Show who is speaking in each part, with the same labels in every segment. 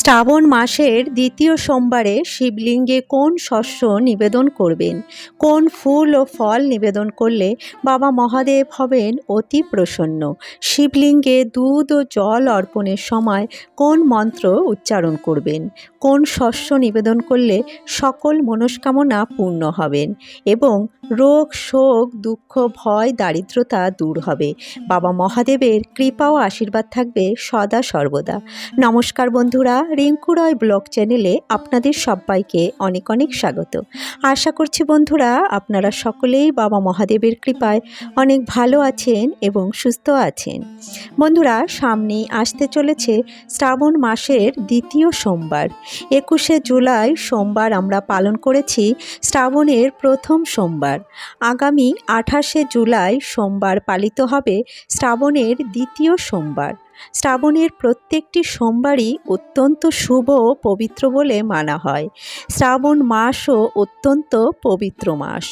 Speaker 1: শ্রাবণ মাসের দ্বিতীয় সোমবারে শিবলিঙ্গে কোন শস্য নিবেদন করবেন? কোন ফুল ও ফল নিবেদন করলে বাবা মহাদেব হবেন অতি প্রসন্ন? শিবলিঙ্গে দুধ ও জল অর্পণের সময় কোন মন্ত্র উচ্চারণ করবেন? কোন শস্য নিবেদন করলে সকল মনস্কামনা পূর্ণ হবেন? এবং রোগ, শোক, দুঃখ, ভয়, দারিদ্রতা দূর হবে। বাবা মহাদেবের কৃপা ও আশীর্বাদ থাকবে সদা সর্বদা। নমস্কার বন্ধুরা রিঙ্কু রয় ব্লগ চ্যানেলে আপনাদের সবাইকে অনেক অনেক স্বাগত। আশা করছি বন্ধুরা আপনারা সকলেই বাবা মহাদেবের কৃপায় অনেক ভালো আছেন এবং সুস্থ আছেন। বন্ধুরা, সামনেই আসতে চলেছে শ্রাবণ মাসের দ্বিতীয় সোমবার। একুশে জুলাই সোমবার আমরা পালন করেছি শ্রাবণের প্রথম সোমবার। আগামী আঠাশে জুলাই সোমবার পালিত হবে শ্রাবণের দ্বিতীয় সোমবার। শ্রাবণের প্রত্যেকটি সোমবারই অত্যন্ত শুভ ও পবিত্র বলে মানা হয়। শ্রাবণ মাসও অত্যন্ত পবিত্র মাস।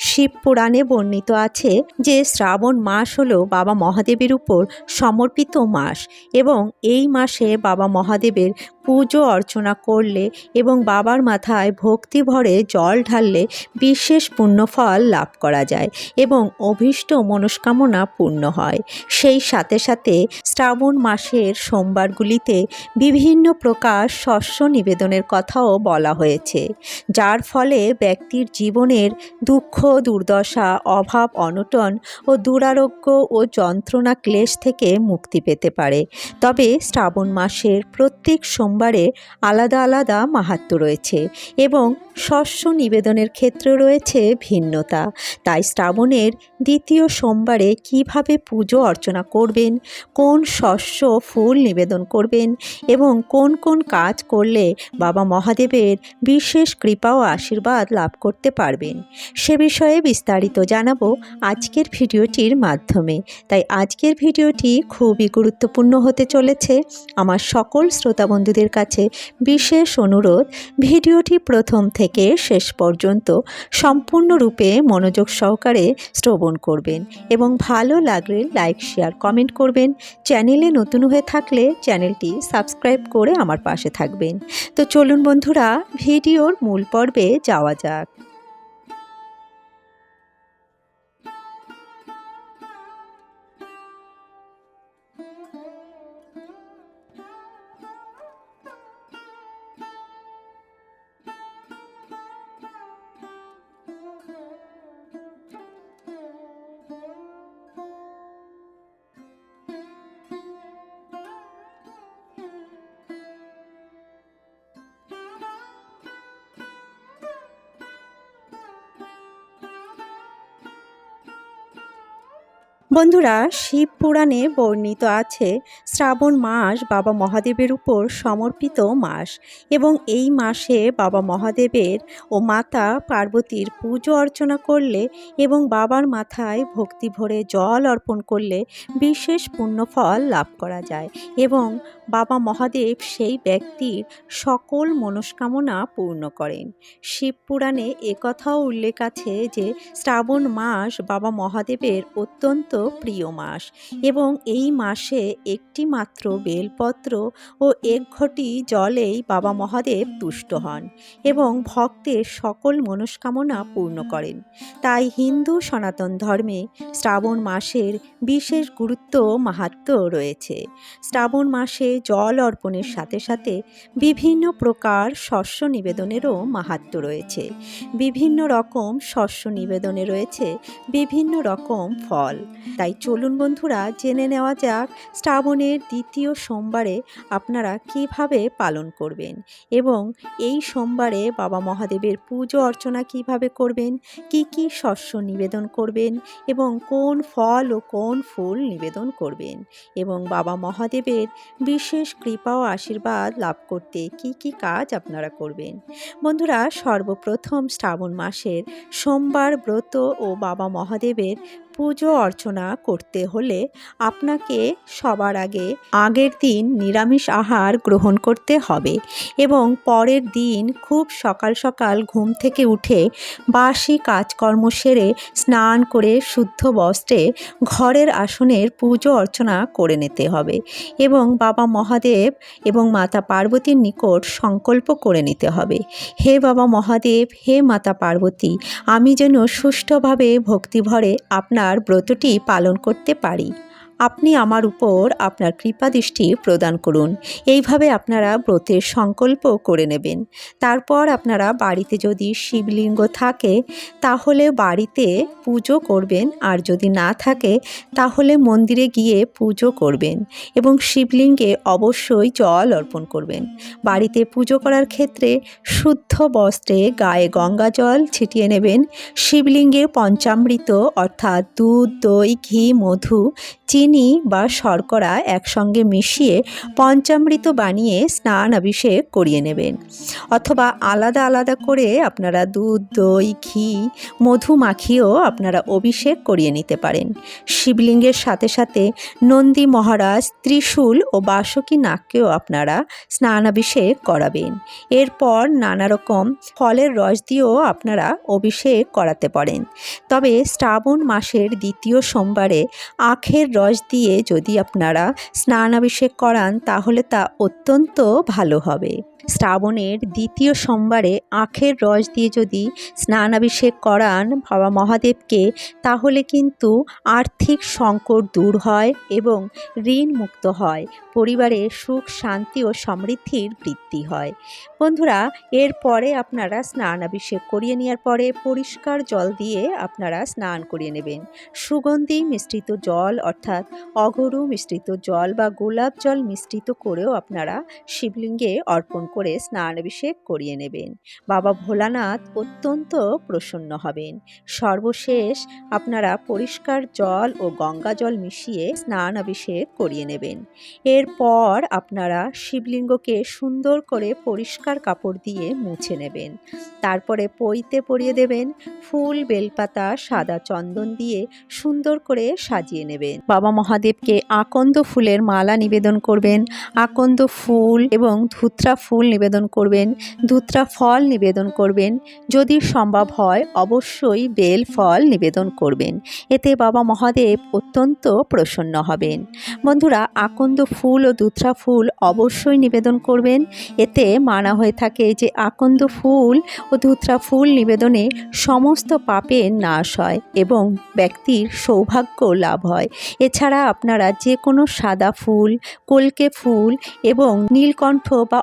Speaker 1: শিব পুরাণে বর্ণিত আছে যে শ্রাবণ মাস হলো বাবা মহাদেবের উপর সমর্পিত মাস এবং এই মাসে বাবা মহাদেবের পুজো অর্চনা করলে এবং বাবার মাথায় ভক্তি ভরে জল ঢাললে বিশেষ পুণ্যফল লাভ করা যায় এবং অভীষ্ট মনস্কামনা পূর্ণ হয়। সেই সাথে সাথে শ্রাবণ মাসের সোমবারগুলিতে বিভিন্ন প্রকার শস্য নিবেদনের কথাও বলা হয়েছে, যার ফলে ব্যক্তির জীবনের দুঃখ দুর্দশা, অভাব, অনটন ও দুরারোগ্য ও যন্ত্রণা ক্লেশ থেকে মুক্তি পেতে পারে। তবে শ্রাবণ মাসের প্রত্যেক সোমবারে আলাদা আলাদা মাহাত্ম্য রয়েছে এবং শস্য নিবেদনের ক্ষেত্রে রয়েছে ভিন্নতা। তাই শ্রাবণের দ্বিতীয় সোমবারে কীভাবে পুজো অর্চনা করবেন, কোন শস্য ফুল নিবেদন করবেন এবং কোন কোন কাজ করলে বাবা মহাদেবের বিশেষ কৃপা ও আশীর্বাদ লাভ করতে পারবেন, সে বিষয়ে বিস্তারিত জানাব আজকের ভিডিওটির মাধ্যমে। তাই আজকের ভিডিওটি খুবই গুরুত্বপূর্ণ হতে চলেছে। আমার সকল শ্রোতা বন্ধুদের কাছে বিশেষ অনুরোধ, ভিডিওটি প্রথম থেকে শেষ পর্যন্ত সম্পূর্ণরূপে মনোযোগ সহকারে শ্রবণ করবেন এবং ভালো লাগলে লাইক, শেয়ার, কমেন্ট করবেন। চ্যানেলে নতুন হয়ে থাকলে চ্যানেলটি সাবস্ক্রাইব করে আমার পাশে থাকবেন। তো চলুন বন্ধুরা, ভিডিওর মূল পর্বে যাওয়া যাক। বন্ধুরা, শিব পুরাণে বর্ণিত আছে, শ্রাবণ মাস বাবা মহাদেবের উপর সমর্পিত মাস এবং এই মাসে বাবা মহাদেবের ও মাতা পার্বতীর পুজো অর্চনা করলে এবং বাবার মাথায় ভক্তি ভরে জল অর্পণ করলে বিশেষ পুণ্যফল লাভ করা যায় এবং বাবা মহাদেব সেই ব্যক্তির সকল মনস্কামনা পূর্ণ করেন। শিব পুরাণে একথাও উল্লেখ আছে যে, শ্রাবণ মাস বাবা মহাদেবের অত্যন্ত প্রিয় মাস এবং এই মাসে একটি মাত্র বেলপত্র ও এক ঘটি জলেই বাবা মহাদেব তুষ্ট হন এবং ভক্তের সকল মনস্কামনা পূর্ণ করেন। তাই হিন্দু সনাতন ধর্মে শ্রাবণ মাসের বিশেষ গুরুত্ব মাহাত্ম রয়েছে। শ্রাবণ মাসে জল অর্পণের সাথে সাথে বিভিন্ন প্রকার শস্য নিবেদনেরও মাহাত্ম রয়েছে। বিভিন্ন রকম শস্য নিবেদনে রয়েছে বিভিন্ন রকম ফল। তাই চলুন বন্ধুরা, জেনে নেওয়া যাক শ্রাবণের দ্বিতীয় সোমবারে আপনারা কীভাবে পালন করবেন এবং এই সোমবারে বাবা মহাদেবের পুজো অর্চনা কীভাবে করবেন, কি কি শস্য নিবেদন করবেন এবং কোন ফল ও কোন ফুল নিবেদন করবেন এবং বাবা মহাদেবের বিশেষ কৃপা ও আশীর্বাদ লাভ করতে কি কি কাজ আপনারা করবেন। বন্ধুরা, সর্বপ্রথম শ্রাবণ মাসের সোমবার ব্রত ও বাবা মহাদেবের পুজো অর্চনা করতে হলে আপনাকে সবার আগে আগের দিন নিরামিষ আহার গ্রহণ করতে হবে এবং পরের দিন খুব সকাল সকাল ঘুম থেকে উঠে বাসি কাজকর্ম সেরে স্নান করে শুদ্ধ বস্ত্রে ঘরের আসনের পুজো অর্চনা করে নিতে হবে এবং বাবা মহাদেব এবং মাতা পার্বতীর নিকট সংকল্প করে নিতে হবে। হে বাবা মহাদেব, হে মাতা পার্বতী, আমি যেন সুষ্ঠুভাবে ভক্তিভরে আপনার ব্রতটি পালন করতে পারি। আপনি আমার উপর আপনার কৃপাদৃষ্টি প্রদান করুন। এইভাবে আপনারা ব্রতের সংকল্প করে নেবেন। তারপর আপনারা বাড়িতে যদি শিবলিঙ্গ থাকে, তাহলে বাড়িতে পুজো করবেন। আর যদি না থাকে, তাহলে মন্দিরে গিয়ে পুজো করবেন এবং শিবলিঙ্গে অবশ্যই জল অর্পণ করবেন। বাড়িতে পুজো করার ক্ষেত্রে শুদ্ধ বস্ত্রে গায়ে গঙ্গা জল ছিটিয়ে নেবেন। শিবলিঙ্গে পঞ্চামৃত অর্থাৎ দুধ, দই, ঘি, মধু, চিনি বা শর্করা একসঙ্গে মিশিয়ে পঞ্চামৃত বানিয়ে স্নান অভিষেক করিয়ে নেবেন। অথবা আলাদা আলাদা করে আপনারা দুধ, দই, ঘি, মধু মাখিয়েও আপনারা অভিষেক করিয়ে নিতে পারেন। শিবলিঙ্গের সাথে সাথে নন্দী মহারাজ ত্রিশূল ও বাসকী নাককেও আপনারা স্নানাভিষেক করাবেন। এরপর নানা রকম ফলের রস দিয়েও আপনারা অভিষেক করাতে পারেন। তবে শ্রাবণ মাসের দ্বিতীয় সোমবারে আখের রস দিয়ে যদি আপনারা স্নানাভিষেক করান তাহলে তা অত্যন্ত ভালো হবে। শ্রাবণের দ্বিতীয় সোমবারে আখের রস দিয়ে যদি স্নানাভিষেক করান বাবা মহাদেবকে, তাহলে কিন্তু আর্থিক সংকট দূর হয় এবং ঋণ মুক্ত হয়। পরিবারে সুখ, শান্তি ও সমৃদ্ধির বৃদ্ধি হয়। বন্ধুরা এরপরে আপনারা স্নানাভিষেক করিয়ে নেওয়ার পরে পরিষ্কার জল দিয়ে আপনারা স্নান করিয়ে নেবেন। সুগন্ধি মিশ্রিত জল, অর্থাৎ অগরু মিশ্রিত জল বা গোলাপ জল মিশ্রিত করেও আপনারা শিবলিঙ্গে অর্পণ করে স্নানাভিষেক করিয়ে নেবেন। বাবা ভোলানাথ অত্যন্ত প্রসন্ন হবেন। সর্বশেষ আপনারা পরিষ্কার জল ও গঙ্গা জল মিশিয়ে স্নান অভিষেক করিয়ে নেবেন। এরপর আপনারা শিবলিঙ্গকে সুন্দর করে পরিষ্কার কাপড় দিয়ে মুছে নেবেন। তারপরে পইতে পরিয়ে দেবেন, ফুল, বেলপাতা, সাদা চন্দন দিয়ে সুন্দর করে সাজিয়ে নেবেন। বাবা মহাদেবকে আকন্দ ফুলের মালা নিবেদন করবেন। আকন্দ ফুল এবং ধুত্রা ফুল নিবেদন করবেন, ধুত্রা ফল নিবেদন করবেন, যদি সম্ভব হয় অবশ্যই বেল ফল নিবেদন করবেন। এতে বাবা মহাদেব অত্যন্ত প্রসন্ন হবেন। বন্ধুরা, আকন্দ ফুল ও দুত্রা ফুল অবশ্যই নিবেদন করবেন। এতে মানা হয়ে থাকে যে আকন্দ ফুল ও ধুত্রা ফুল নিবেদনে সমস্ত পাপের নাশ হয় এবং ব্যক্তির সৌভাগ্য লাভ হয়। এছাড়া আপনারা যে কোনো সাদা ফুল, কলকে ফুল এবং নীলকণ্ঠ বা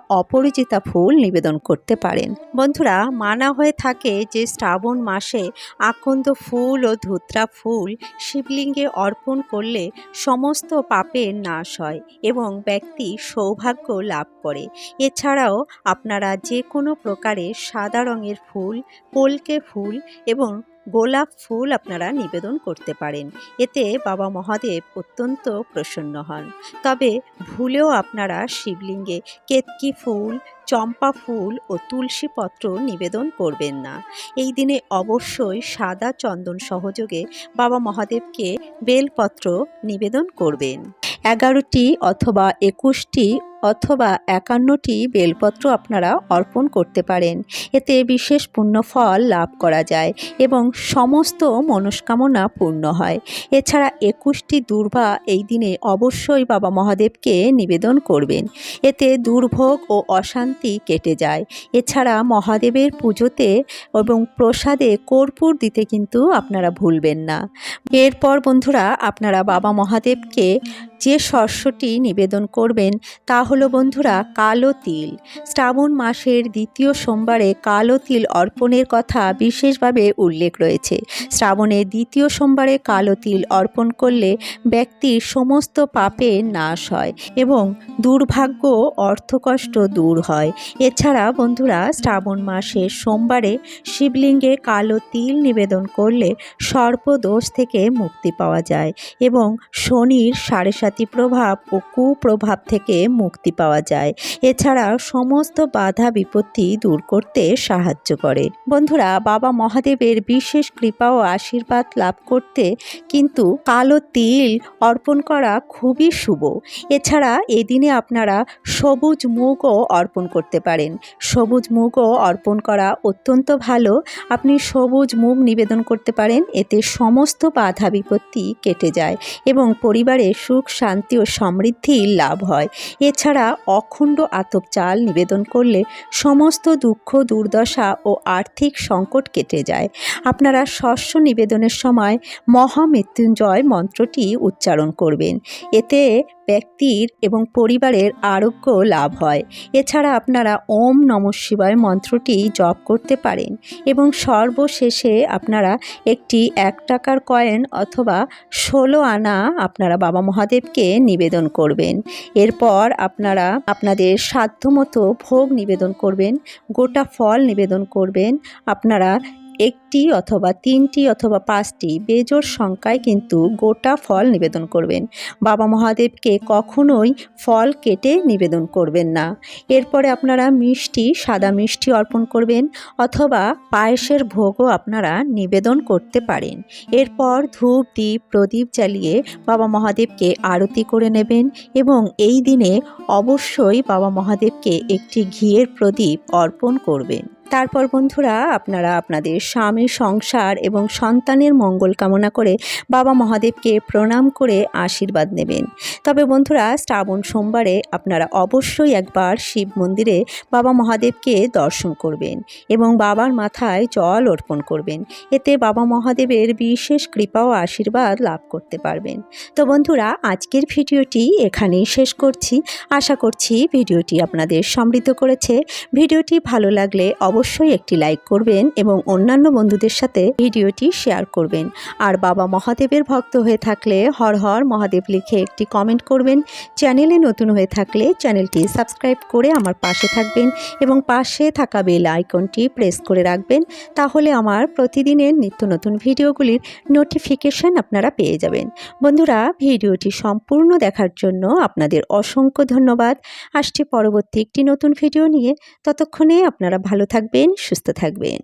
Speaker 1: অপরিচিতা ফুল নিবেদন করতে পারেন। বন্ধুরা, মানা হয়ে থাকে যে শ্রাবণ মাসে আকন্দ ফুল ও ধুত্রা ফুল শিবলিঙ্গে অর্পণ করলে সমস্ত পাপের নাশ হয় এবং ব্যক্তি সৌভাগ্য লাভ করে। এছাড়াও আপনারা যে কোনো প্রকারের সাদা রঙের ফুল কলকে ফুল এবং গোলাপ ফুল আপনারা নিবেদন করতে পারেন। এতে বাবা মহাদেব অত্যন্ত প্রসন্ন হন। তবে ভুলেও আপনারা শিবলিঙ্গে কেতকি ফুল, চম্পা ফুল ও তুলসী পত্র নিবেদন করবেন না। এই দিনে অবশ্যই সাদা চন্দন সহযোগে বাবা মহাদেবকে বেলপত্র নিবেদন করবেন। এগারোটি অথবা একুশটি অথবা একান্নটি বেলপত্র আপনারা অর্পণ করতে পারেন। এতে বিশেষ পুণ্যফল লাভ করা যায় এবং সমস্ত মনস্কামনা পূর্ণ হয়। এছাড়া একুশটি দুর্বা এই দিনে অবশ্যই বাবা মহাদেবকে নিবেদন করবেন। এতে দুর্ভোগ ও অশান্তি কেটে যায়। এছাড়া মহাদেবের পুজোতে এবং প্রসাদে কর্পূর দিতে কিন্তু আপনারা ভুলবেন না। এরপর বন্ধুরা, আপনারা বাবা মহাদেবকে যে শস্যটি নিবেদন করবেন, তা বন্ধুরা কালো তিল। শ্রাবণ মাসের দ্বিতীয় সোমবারে কালো তিল অর্পণের কথা বিশেষভাবে উল্লেখ রয়েছে। শ্রাবণের দ্বিতীয় সোমবারে কালো তিল অর্পণ করলে ব্যক্তির সমস্ত পাপে নাশ হয় এবং দুর্ভাগ্য, অর্থকষ্ট দূর হয়। এছাড়া বন্ধুরা শ্রাবণ মাসের সোমবারে শিবলিঙ্গে কালো তিল নিবেদন করলে সর্পদোষ থেকে মুক্তি পাওয়া যায় এবং শনির সাড়ে সাতি প্রভাব ও কুপ্রভাব থেকে মুক্তি মুক্তি পাওয়া যায়। এছাড়া সমস্ত বাধা বিপত্তি দূর করতে সাহায্য করে। বন্ধুরা, বাবা মহাদেবের বিশেষ কৃপা ও আশীর্বাদ লাভ করতে কিন্তু কালো তিল অর্পণ করা খুবই শুভ। এছাড়া এদিনে আপনারা সবুজ মুগও অর্পণ করতে পারেন। সবুজ মুগও অর্পণ করা অত্যন্ত ভালো। আপনি সবুজ মুগ নিবেদন করতে পারেন, এতে সমস্ত বাধা বিপত্তি কেটে যায় এবং পরিবারে সুখ, শান্তি ও সমৃদ্ধি লাভ হয়। এছাড়া অখণ্ড আতপ চাল নিবেদন করলে সমস্ত দুঃখ, দুর্দশা ও আর্থিক সংকট কেটে যায়। আপনারা শস্য নিবেদনের সময় মহামৃত্যুঞ্জয় মন্ত্রটি উচ্চারণ করবেন। এতে ব্যক্তির এবং পরিবারের আরোগ্য লাভ হয়। এছাড়া আপনারা ওম নম শিবায় মন্ত্রটি জপ করতে পারেন এবং সর্বশেষে আপনারা একটি এক টাকার কয়েন অথবা ষোলো আনা আপনারা বাবা মহাদেবকে নিবেদন করবেন। এরপর আপনারা আপনাদের সাধ্যমতো ভোগ নিবেদন করবেন, গোটা ফল নিবেদন করবেন, আপনারা একটি অথবা তিনটি অথবা পাঁচটি বেজোর সংখ্যায় কিন্তু গোটা ফল নিবেদন করবেন। বাবা মহাদেবকে কখনোই ফল কেটে নিবেদন করবেন না। এরপরে আপনারা মিষ্টি, সাদা মিষ্টি অর্পণ করবেন অথবা পায়েসের ভোগও আপনারা নিবেদন করতে পারেন। এরপর ধূপ দ্বীপ প্রদীপ জ্বালিয়ে বাবা মহাদেবকে আরতি করে নেবেন এবং এই দিনে অবশ্যই বাবা মহাদেবকে একটি ঘিয়ের প্রদীপ অর্পণ করবেন। তারপর বন্ধুরা, আপনারা আপনাদের স্বামী, সংসার এবং সন্তানের মঙ্গল কামনা করে বাবা মহাদেবকে প্রণাম করে আশীর্বাদ নেবেন। তবে বন্ধুরা, শ্রাবণ সোমবারে আপনারা অবশ্যই একবার শিব মন্দিরে বাবা মহাদেবকে দর্শন করবেন এবং বাবার মাথায় জল অর্পণ করবেন। এতে বাবা মহাদেবের বিশেষ কৃপা ও আশীর্বাদ লাভ করতে পারবেন। তো বন্ধুরা, আজকের ভিডিওটি এখানেই শেষ করছি। আশা করছি ভিডিওটি আপনাদের সমৃদ্ধ করেছে। ভিডিওটি ভালো লাগলে অবশ্যই একটি লাইক করবেন এবং অন্যান্য বন্ধুদের সাথে ভিডিওটি শেয়ার করবেন। আর বাবা মহাদেবের ভক্ত হয়ে থাকলে হর হর মহাদেব লিখে একটি কমেন্ট করবেন। চ্যানেলে নতুন হয়ে থাকলে চ্যানেলটি সাবস্ক্রাইব করে আমার পাশে থাকবেন এবং পাশে থাকা বেল আইকনটি প্রেস করে রাখবেন। তাহলে আমার প্রতিদিনের নিত্য নতুন ভিডিওগুলির নোটিফিকেশন আপনারা পেয়ে যাবেন। বন্ধুরা, ভিডিওটি সম্পূর্ণ দেখার জন্য আপনাদের অসংখ্য ধন্যবাদ। আসছে পরবর্তী একটি নতুন ভিডিও নিয়ে। ততক্ষণে আপনারা ভালো থাকবেন সুস্থ থাকবেন।